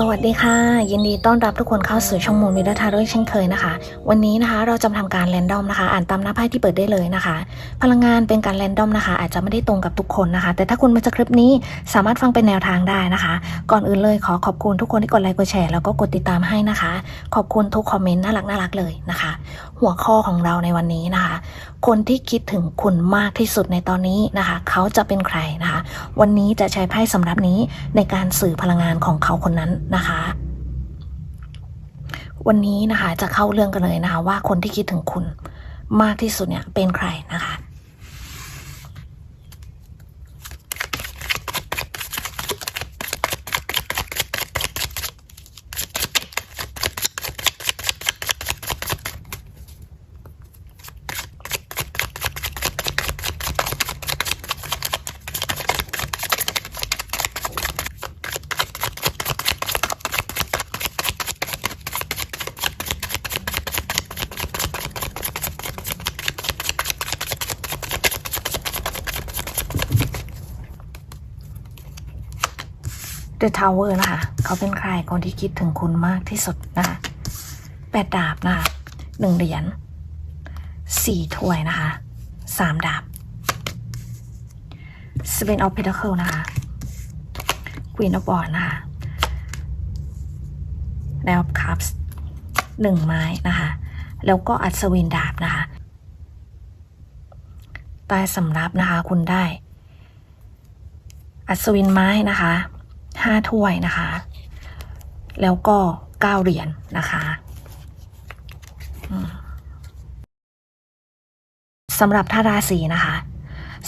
สวัสดีค่ะ ยินดีต้อนรับทุกคนเข้าสู่ช่องมูลมิเดอร์ทาโร่เช่นเคยนะคะ วันนี้นะคะเราจะมาทำการแรนดอมนะคะ อ่านตามหน้าไพ่ที่เปิดได้เลยนะคะ พลังงานเป็นการแรนดอมนะคะ อาจจะไม่ได้ตรงกับทุกคนนะคะ แต่ถ้าคุณมาจากคลิปนี้สามารถฟังเป็นแนวทางได้นะคะ ก่อนอื่นเลยขอขอบคุณทุกคนที่กดไลค์กดแชร์แล้วก็กดติดตามให้นะคะ ขอบคุณทุกคอมเมนต์น่ารักน่ารักเลยนะคะ หัวข้อของเราในวันนี้นะคะ คนที่คิดถึงคุณมากที่สุดในตอนนี้นะคะ เขาจะเป็นใครนะคะ วันนี้จะใช้ไพ่สำรับนี้ในการสื่อพลังงานของเขาคนนั้นนะคะวันนี้นะคะจะเข้าเรื่องกันเลยนะคะ ว่าคนที่คิดถึงคุณมากที่สุดเนี่ยเป็นใครนะคะ The Tower นะคะ เขาเป็นใครคนที่คิดถึงคุณมากที่สุดนะคะแปดดาบนะคะหนึ่งเหรียญสี่ถ้วยนะคะสามดาบ Seven of Pentacle นะคะ Queen of Wands นะคะ Knight of Cups หนึ่งไม้นะคะ แล้วก็อัศวินดาบนะคะใต้สำรับนะคะ คุณได้ อัศวินไม้นะคะ ห้าถ้วยนะคะ แล้วก็เก้าเหรียญนะคะสำหรับท่าราศีนะคะ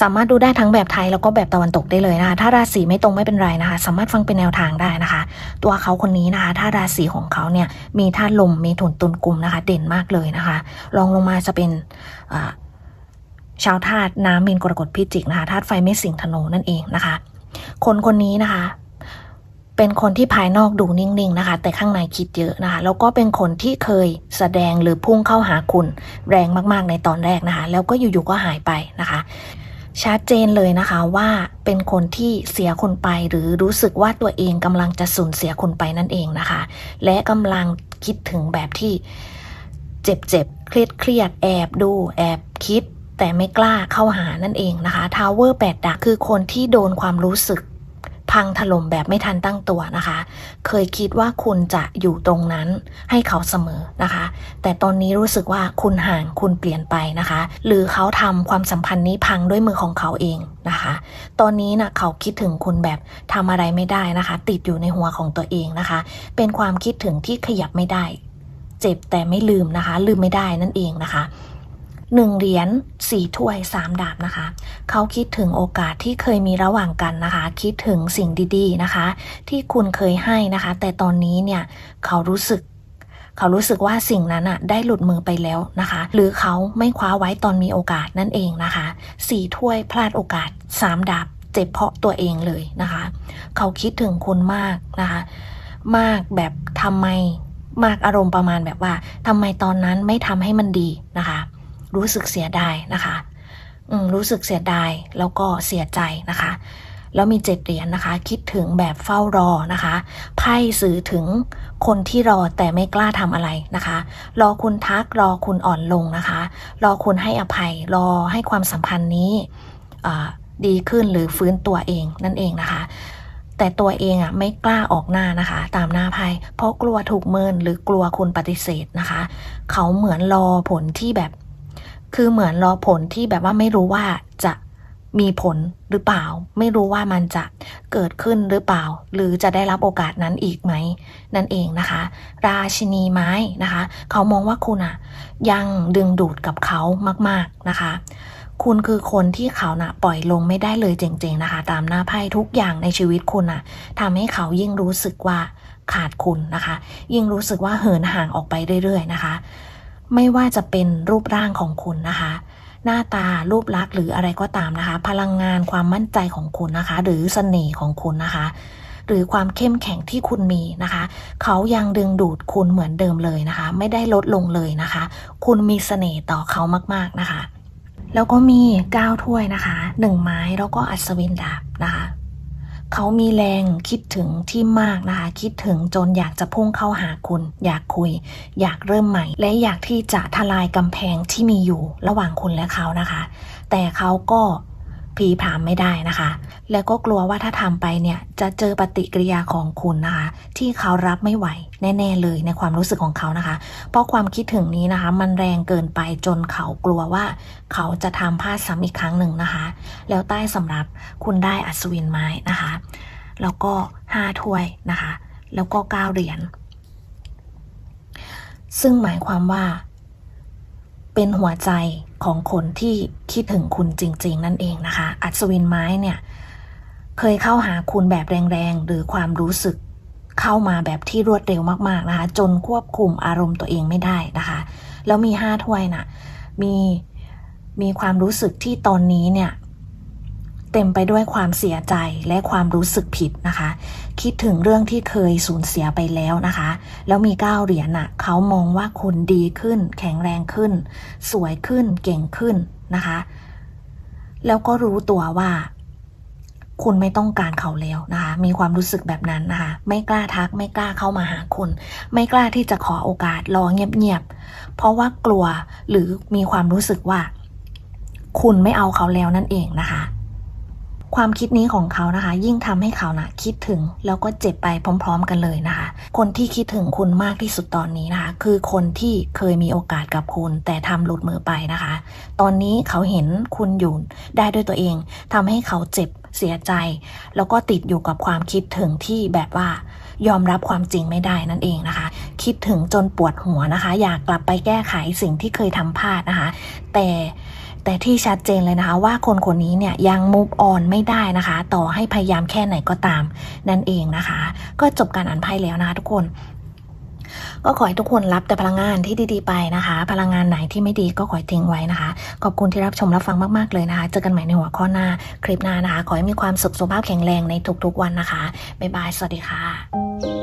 สามารถดูได้ทั้งแบบไทยแล้วก็แบบตะวันตกได้เลยนะคะ ถ้าราศีไม่ตรงไม่เป็นไรนะคะ สามารถฟังเป็นแนวทางได้นะคะ ตัวเขาคนนี้นะคะ ถ้าราศีของเขาเนี่ย มีธาตุลมมีถุนตุนกลุ่มนะคะ เด่นมากเลยนะคะรองลงมาจะเป็นชาวธาตุน้ำมีนกรกฎพิจิกนะคะธาตุไฟไม่สิงธนูนั่นเองนะคะ คนคนนี้นะคะ เป็นคนที่ภายนอกดูนิ่งๆนะคะ แต่ข้างในคิดเยอะนะคะแล้วก็เป็นคนที่เคยแสดงหรือพุ่งเข้าหาคุณ แรงมากๆในตอนแรกนะคะ แล้วก็อยู่ๆก็หายไปนะคะชัดเจนเลยนะคะว่าเป็นคนที่เสียคนไปหรือรู้สึกว่าตัวเองกำลังจะสูญเสียคนไปนั่นเองนะคะ และกำลังคิดถึงแบบที่เจ็บๆเครียดๆแอบดูแอบคิด แต่ไม่กล้าเข้าหานั่นเองนะคะทาวเวอร์แปดดักคือคนที่โดนความรู้สึก พังถล่มแบบไม่ทันตั้งตัวนะคะ เคยคิดว่าคุณจะอยู่ตรงนั้นให้เขาเสมอนะคะ แต่ตอนนี้รู้สึกว่าคุณห่างคุณเปลี่ยนไปนะคะ หรือเขาทำความสัมพันธ์นี้พังด้วยมือของเขาเองนะคะ ตอนนี้นะเขาคิดถึงคุณแบบทำอะไรไม่ได้นะคะ ติดอยู่ในหัวของตัวเองนะคะ เป็นความคิดถึงที่ขยับไม่ได้ เจ็บแต่ไม่ลืมนะคะ ลืมไม่ได้นั่นเองนะคะ หนึ่งเหรียญสี่ถ้วยสามดาบนะคะ เขาคิดถึงโอกาสที่เคยมีระหว่างกันนะคะ คิดถึงสิ่งดีๆนะคะ ที่คุณเคยให้นะคะ แต่ตอนนี้เนี่ยเขารู้สึก เขารู้สึกว่าสิ่งนั้นอะได้หลุดมือไปแล้วนะคะ หรือเขาไม่คว้าไว้ตอนมีโอกาสนั่นเองนะคะสี่ถ้วยพลาดโอกาสสามดาบเจ็บเพาะตัวเองเลยนะคะ เขาคิดถึงคุณมากนะคะ มากแบบทำไมมากอารมณ์ประมาณแบบว่าทำไมตอนนั้นไม่ทำให้มันดีนะคะ รู้สึกเสียดายนะคะอืมรู้สึกเสียดายแล้วก็เสียใจนะคะแล้วมีเจ็ดเหรียญนะคะ คิดถึงแบบเฝ้ารอนะคะไพ่สื่อถึงคนที่รอแต่ไม่กล้าทำอะไรนะคะ รอคุณทักรอคุณอ่อนลงนะคะ รอคุณให้อภัย รอให้ความสัมพันธ์นี้ดีขึ้นหรือฟื้นตัวเองนั่นเองนะคะ แต่ตัวเองอะไม่กล้าออกหน้านะคะ ตามหน้าไพ่เพราะกลัวถูกเมินหรือกลัวคุณปฏิเสธนะคะ เขาเหมือนรอผลที่แบบ คือเหมือนรอผลที่แบบว่าไม่รู้ว่าจะมีผลหรือเปล่า ไม่รู้ว่ามันจะเกิดขึ้นหรือเปล่า หรือจะได้รับโอกาสนั้นอีกไหม นั่นเองนะคะ ราชินีไม้นะคะ เขามองว่าคุณอะยังดึงดูดกับเขามาก ๆนะคะ คุณคือคนที่เขาน่ะปล่อยลงไม่ได้เลยเจริงๆนะคะ ตามหน้าไพ่ทุกอย่างในชีวิตคุณน่ะทำให้เขายิ่งรู้สึกว่าขาดคุณนะคะ ยิ่งรู้สึกว่าเหินห่างออกไปเรื่อยๆนะคะ ไม่ว่าจะเป็นรูปร่างของคุณนะคะ หน้าตารูปลักษณ์หรืออะไรก็ตามนะคะ พลังงานความมั่นใจของคุณนะคะ หรือเสน่ห์ของคุณนะคะ หรือความเข้มแข็งที่คุณมีนะคะ เขายังดึงดูดคุณเหมือนเดิมเลยนะคะ ไม่ได้ลดลงเลยนะคะ คุณมีเสน่ห์ต่อเขามาก ๆนะคะแล้วก็มี9ถ้วยนะคะ1ไม้แล้วก็อัศวินดาบนะคะ เขเขามีแรงคิดถึงที่มากนะคะ คิดถึงจนอยากจะพุ่งเข้าหาคุณ อยากคุย อยากเริ่มใหม่ และอยากที่จะทลายกำแพงที่มีอยู่ระหว่างคุณและเขานะคะ แต่เขาก็ พลีพรามไม่ได้นะคะ แล้วก็กลัวว่าถ้าทำไปเนี่ยจะเจอปฏิกิริยาของคุณนะคะ ที่เขารับไม่ไหวแน่ๆเลยในความรู้สึกของเขานะคะ เพราะความคิดถึงนี้นะคะ มันแรงเกินไปจนเขากลัวว่า เขาจะทำพลาดซ้ำอีกครั้งหนึ่งนะคะ แล้วใต้สำรับคุณได้อัศวินไม้นะคะ แล้วก็ห้าถ้วยนะคะ แล้วก็เก้าเหรียญซึ่งหมายความว่า เป็นหัวใจของคนที่คิดถึงคุณจริง ๆ นั่นเองนะคะ อัศวินไม้เนี่ย เคยเข้าหาคุณแบบแรงๆ หรือความรู้สึกเข้ามาแบบที่รวดเร็วมากๆนะคะ จนควบคุมอารมณ์ตัวเองไม่ได้นะคะ แล้วมีห้าถ้วยน่ะมีมีความรู้สึกที่ตอนนี้เนี่ย เต็มไปด้วยความเสียใจและความรู้สึกผิดนะคะ คิดถึงเรื่องที่เคยสูญเสียไปแล้วนะคะ แล้วมีเก้าเหรียญน่ะเขามองว่าคุณดีขึ้น แข็งแรงขึ้น สวยขึ้นเก่งขึ้นนะคะ แล้วก็รู้ตัวว่าคุณไม่ต้องการเขาแล้วนะคะ มีความรู้สึกแบบนั้นนะคะ ไม่กล้าทัก ไม่กล้าเข้ามาหาคุณ ไม่กล้าที่จะขอโอกาส รอเงียบๆ เพราะว่ากลัวหรือมีความรู้สึกว่า คุณไม่เอาเขาแล้วนั่นเองนะคะ ความคิดนี้ของเขานะคะ ยิ่งทำให้เขานะคิดถึงแล้วก็เจ็บไปพร้อม ๆ กันเลยนะคะ คนที่คิดถึงคุณมากที่สุดตอนนี้นะคะ คือคนที่เคยมีโอกาสกับคุณ แต่ทำหลุดมือไปนะคะ ตอนนี้เขาเห็นคุณอยู่ได้ด้วยตัวเองทำให้เขาเจ็บเสียใจ แล้วก็ติดอยู่กับความคิดถึงที่แบบว่ายอมรับความจริงไม่ได้นั่นเองนะคะ คิดถึงจนปวดหัวนะคะ อยากกลับไปแก้ไขสิ่งที่เคยทำพลาดนะคะ แต่ แต่ที่ชัดเจนเลยนะคะ ว่าคนคนนี้เนี่ยยัง move on ไม่ได้นะคะ ต่อให้พยายามแค่ไหนก็ตามนั่นเองนะคะ ก็จบการอ่านไพ่แล้วนะคะทุกคนก็ขอให้ทุกคนรับแต่พลังงานที่ดีๆไปนะคะ พลังงานไหนที่ไม่ดีก็ขอทิ้งไว้นะคะ ขอบคุณที่รับชมรับฟังมากๆเลยนะคะ เจอกันใหม่ในหัวข้อหน้าคลิปหน้านะคะ ขอให้มีความสุขสุขภาพแข็งแรงในทุกๆวันนะคะ บ๊ายบาย สวัสดีค่ะ